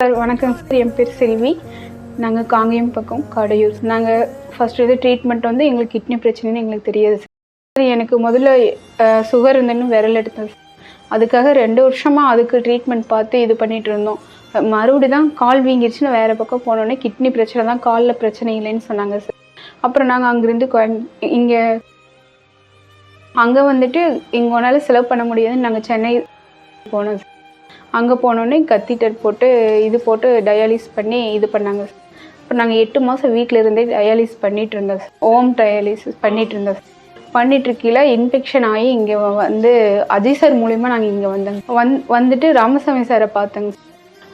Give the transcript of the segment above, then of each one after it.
Sir வணக்கம் sir. என் பேர் செல்வி. நாங்கள் காங்கேயம் பக்கம் கடையூர். நாங்கள் ஃபஸ்ட் இது ட்ரீட்மெண்ட் வந்து எங்களுக்கு கிட்னி பிரச்சனைன்னு எங்களுக்கு தெரியாது சார். எனக்கு முதல்ல சுகர் இருந்தேன்னு விரல் எடுத்தேன் சார். அதுக்காக ரெண்டு வருஷமாக அதுக்கு ட்ரீட்மெண்ட் பார்த்து இது பண்ணிட்டு இருந்தோம். மறுபடி தான் கால் வீங்கிருச்சுன்னு வேறு பக்கம் போனோடனே கிட்னி பிரச்சனை தான் காலில் பிரச்சனை இல்லைன்னு சொன்னாங்க சார். அப்புறம் நாங்கள் அங்கேருந்து கோயம் இங்கே அங்கே வந்துட்டு இங்கனால செலவு பண்ண முடியாதுன்னு நாங்கள் சென்னை போனோம் சார். அங்கே போனோடனே கத்திட்டர் போட்டு இது போட்டு டயாலிஸ் பண்ணி இது பண்ணாங்க. இப்போ நாங்கள் எட்டு மாதம் வீட்டில் இருந்தே டயாலிஸ் பண்ணிகிட்டு இருந்தோம். சார் ஓம் டயாலிசிஸ் பண்ணிகிட்டு இருந்தோம். சார் இன்ஃபெக்ஷன் ஆகி இங்கே வந்து அஜய் சார் மூலிமா நாங்கள் இங்கே வந்தோங்க. வந் வந்துட்டு ராமசாமி சாரை பார்த்தோங்க.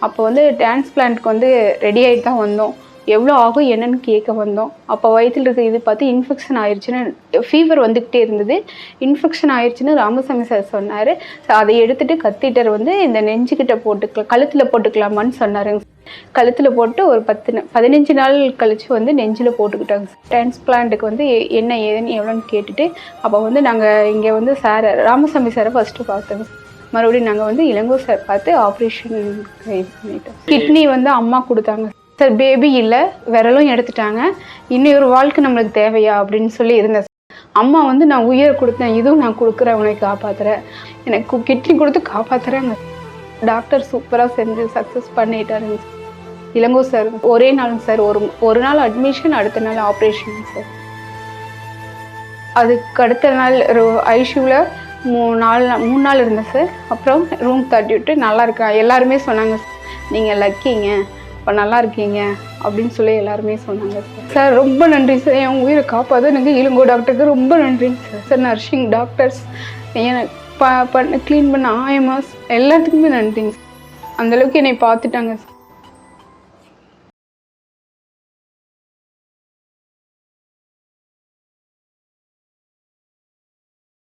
அப்போ வந்து டிரான்ஸ்பிளான்ட்க்கு வந்து ரெடி ஆகிட்டு தான் வந்தோம். எவ்வளோ ஆகும் என்னன்னு கேட்க வந்தோம். அப்போ வயிற்றில் இருக்க இது பார்த்து இன்ஃபெக்ஷன் ஆயிடுச்சுன்னு ஃபீவர் வந்துக்கிட்டே இருந்தது. இன்ஃபெக்ஷன் ஆயிடுச்சுன்னு ராமசாமி சார் சொன்னார். அதை எடுத்துகிட்டு கத்திட்டர் வந்து இந்த நெஞ்சுக்கிட்ட போட்டுக்கலாம் கழுத்தில் போட்டுக்கலாமான்னு சொன்னாருங்க கழுத்தில் போட்டு ஒரு பத்து பதினஞ்சு நாள் கழித்து வந்து நெஞ்சில் போட்டுக்கிட்டாங்க டிரான்ஸ்பிளான்ட்டுக்கு வந்து என்ன ஏதுன்னு எவ்வளோன்னு கேட்டுட்டு அப்போ வந்து நாங்கள் இங்கே வந்து சார் ராமசாமி சாரை ஃபஸ்ட்டு பார்த்தோங்க மறுபடியும் நாங்கள் வந்து இளங்கோ சார் பார்த்து ஆப்ரேஷன் பண்ணிட்டோம். கிட்னி வந்து அம்மா கொடுத்தாங்க சார் பேபி இல்லை விரலும் எடுத்துட்டாங்க. இன்னும் ஒரு வாழ்க்கை நம்மளுக்கு தேவையா அப்படின்னு சொல்லி இருந்தேன் அம்மா வந்து நான் உயிரை கொடுத்தேன் இதுவும் நான் கொடுக்குறேன் உனக்கு காப்பாற்றுறேன் எனக்கு கிட்னி கொடுத்து காப்பாற்றுறேங்க டாக்டர் சூப்பராக செஞ்சு சக்ஸஸ் பண்ணிட்டாருங்க. சார் இளங்கோ சார் ஒரே நாளுங்க சார் ஒரு ஒரு நாள் அட்மிஷன் அடுத்த நாள் ஆப்ரேஷன் சார். அதுக்கு அடுத்த நாள் ஐசியூவில் மூணு நாள் மூணு நாள் இருந்தேன் சார். அப்புறம் ரூம் தட்டி விட்டு நல்லா இருக்கா? எல்லாருமே சொன்னாங்க நீங்கள் லக்கிங்க இப்போ நல்லா இருக்கீங்க அப்படின்னு சொல்லி எல்லாருமே சொன்னாங்க. சார் சார் ரொம்ப நன்றி சார். என் உயிரை காப்பாற்ற எனக்கு இளங்கோ டாக்டருக்கு ரொம்ப நன்றிங்க சார். சார் நர்சிங் டாக்டர்ஸ் எனக்கு ப பண்ண க்ளீன் பண்ண ஆயமாஸ் எல்லாத்துக்குமே நன்றிங்க சார். அந்தளவுக்கு என்னை பார்த்துட்டாங்க சார்.